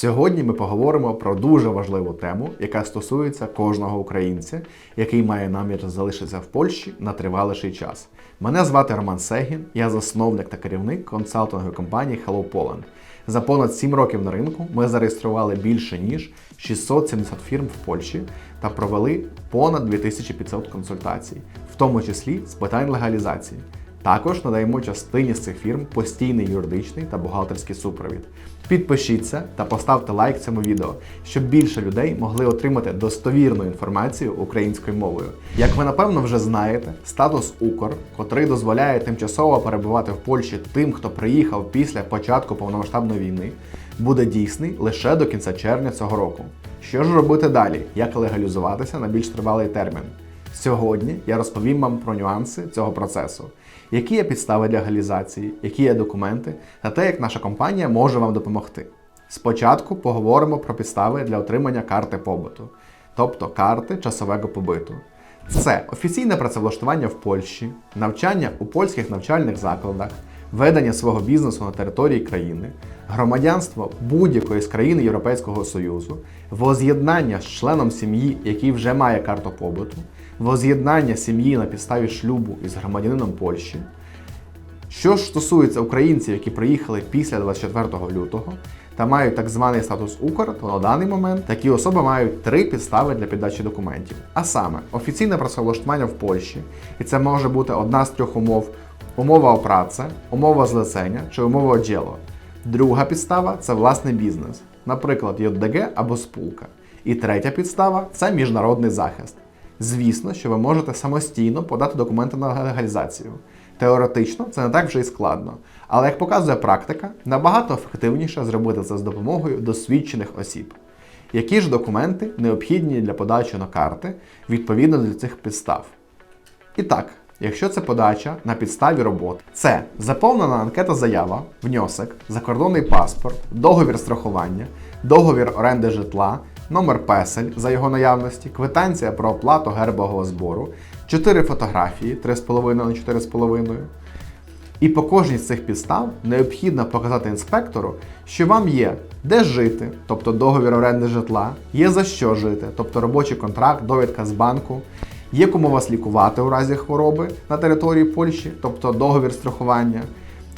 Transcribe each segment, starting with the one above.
Сьогодні ми поговоримо про дуже важливу тему, яка стосується кожного українця, який має намір залишитися в Польщі на триваліший час. Мене звати Роман Сегін, я засновник та керівник консалтингової компанії Hello Poland. За понад 7 років на ринку ми зареєстрували більше ніж 670 фірм в Польщі та провели понад 2500 консультацій, в тому числі з питань легалізації. Також надаємо частині з цих фірм постійний юридичний та бухгалтерський супровід. Підпишіться та поставте лайк цьому відео, щоб більше людей могли отримати достовірну інформацію українською мовою. Як ви напевно вже знаєте, статус Укр, котрий дозволяє тимчасово перебувати в Польщі тим, хто приїхав після початку повномасштабної війни, буде дійсний лише до кінця червня цього року. Що ж робити далі? Як легалізуватися на більш тривалий термін? Сьогодні я розповім вам про нюанси цього процесу, які є підстави для легалізації, які є документи та те, як наша компанія може вам допомогти. Спочатку поговоримо про підстави для отримання карти побуту, тобто карти часового побиту. Це офіційне працевлаштування в Польщі, навчання у польських навчальних закладах, ведення свого бізнесу на території країни, громадянство будь-якої з країн Європейського Союзу, воз'єднання з членом сім'ї, який вже має карту побуту, воз'єднання сім'ї на підставі шлюбу із громадянином Польщі. Що ж стосується українців, які приїхали після 24 лютого та мають так званий статус Укр, то на даний момент такі особи мають три підстави для піддачі документів. А саме офіційне працевлаштування в Польщі, і це може бути одна з трьох умов: умова о праце, умова злицення чи умова діло. Друга підстава це власний бізнес, наприклад, ЙДГ або спулка. І третя підстава це міжнародний захист. Звісно, що ви можете самостійно подати документи на легалізацію. Теоретично це не так вже і складно, але як показує практика, набагато ефективніше зробити це з допомогою досвідчених осіб. Які ж документи необхідні для подачі на карти відповідно до цих підстав? І так, якщо це подача на підставі роботи, це заповнена анкета заява, внесок, закордонний паспорт, договір страхування, договір оренди житла, номер песель за його наявності, квитанція про оплату гербового збору, 4 фотографії 3,5 на 4,5. І по кожній з цих підстав необхідно показати інспектору, що вам є де жити, тобто договір оренди житла, є за що жити, тобто робочий контракт, довідка з банку, є кому вас лікувати у разі хвороби на території Польщі, тобто договір страхування.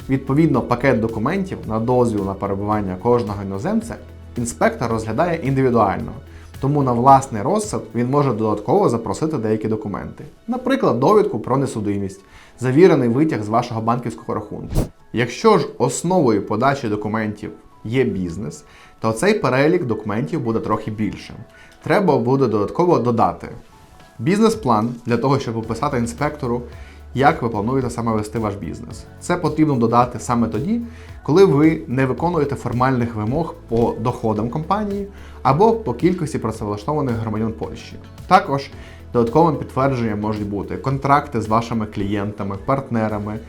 Відповідно, пакет документів на дозвіл на перебування кожного іноземця інспектор розглядає індивідуально. Тому на власний розсуд він може додатково запросити деякі документи, наприклад, довідку про несудимість, завірений витяг з вашого банківського рахунку. Якщо ж основою подачі документів є бізнес, то цей перелік документів буде трохи більшим. Треба буде додатково додати бізнес-план для того, щоб описати інспектору, як ви плануєте саме вести ваш бізнес. Це потрібно додати саме тоді, коли ви не виконуєте формальних вимог по доходам компанії або по кількості працевлаштованих громадян Польщі. Також додатковим підтвердженням можуть бути контракти з вашими клієнтами, партнерами,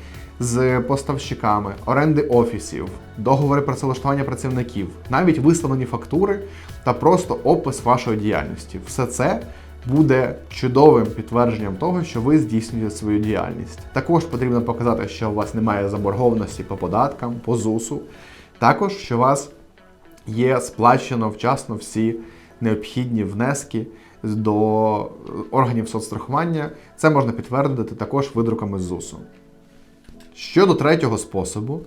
з поставщиками, оренди офісів, договори працевлаштування працівників, навіть висловлені фактури та просто опис вашої діяльності. Все це буде чудовим підтвердженням того, що ви здійснюєте свою діяльність. Також потрібно показати, що у вас немає заборгованості по податкам, по ЗУСу. Також, що у вас є сплачено вчасно всі необхідні внески до органів соцстрахування. Це можна підтвердити також видруками ЗУСу. Щодо третього способу,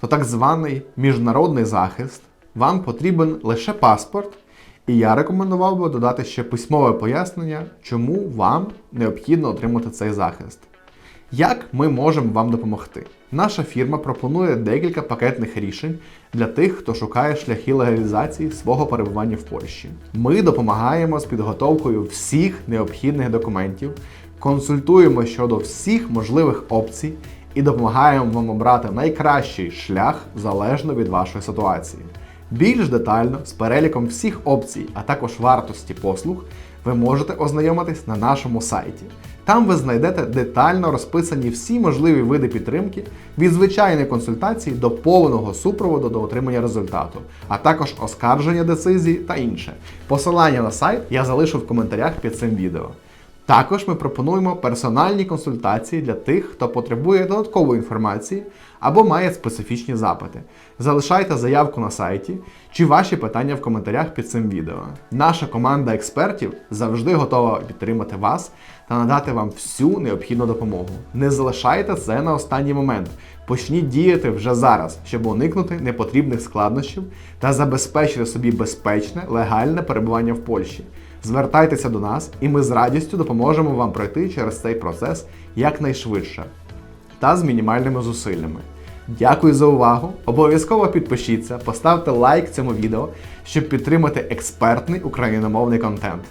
то так званий міжнародний захист, вам потрібен лише паспорт. І я рекомендував би додати ще письмове пояснення, чому вам необхідно отримати цей захист. Як ми можемо вам допомогти? Наша фірма пропонує декілька пакетних рішень для тих, хто шукає шляхи легалізації свого перебування в Польщі. Ми допомагаємо з підготовкою всіх необхідних документів, консультуємо щодо всіх можливих опцій і допомагаємо вам обрати найкращий шлях залежно від вашої ситуації. Більш детально з переліком всіх опцій, а також вартості послуг, ви можете ознайомитись на нашому сайті. Там ви знайдете детально розписані всі можливі види підтримки від звичайної консультації до повного супроводу до отримання результату, а також оскарження децизії та інше. Посилання на сайт я залишу в коментарях під цим відео. Також ми пропонуємо персональні консультації для тих, хто потребує додаткової інформації або має специфічні запити. Залишайте заявку на сайті чи ваші питання в коментарях під цим відео. Наша команда експертів завжди готова підтримати вас та надати вам всю необхідну допомогу. Не залишайте це на останній момент. Почніть діяти вже зараз, щоб уникнути непотрібних складнощів та забезпечити собі безпечне, легальне перебування в Польщі. Звертайтеся до нас, і ми з радістю допоможемо вам пройти через цей процес якнайшвидше та з мінімальними зусиллями. Дякую за увагу! Обов'язково підпишіться, поставте лайк цьому відео, щоб підтримати експертний україномовний контент.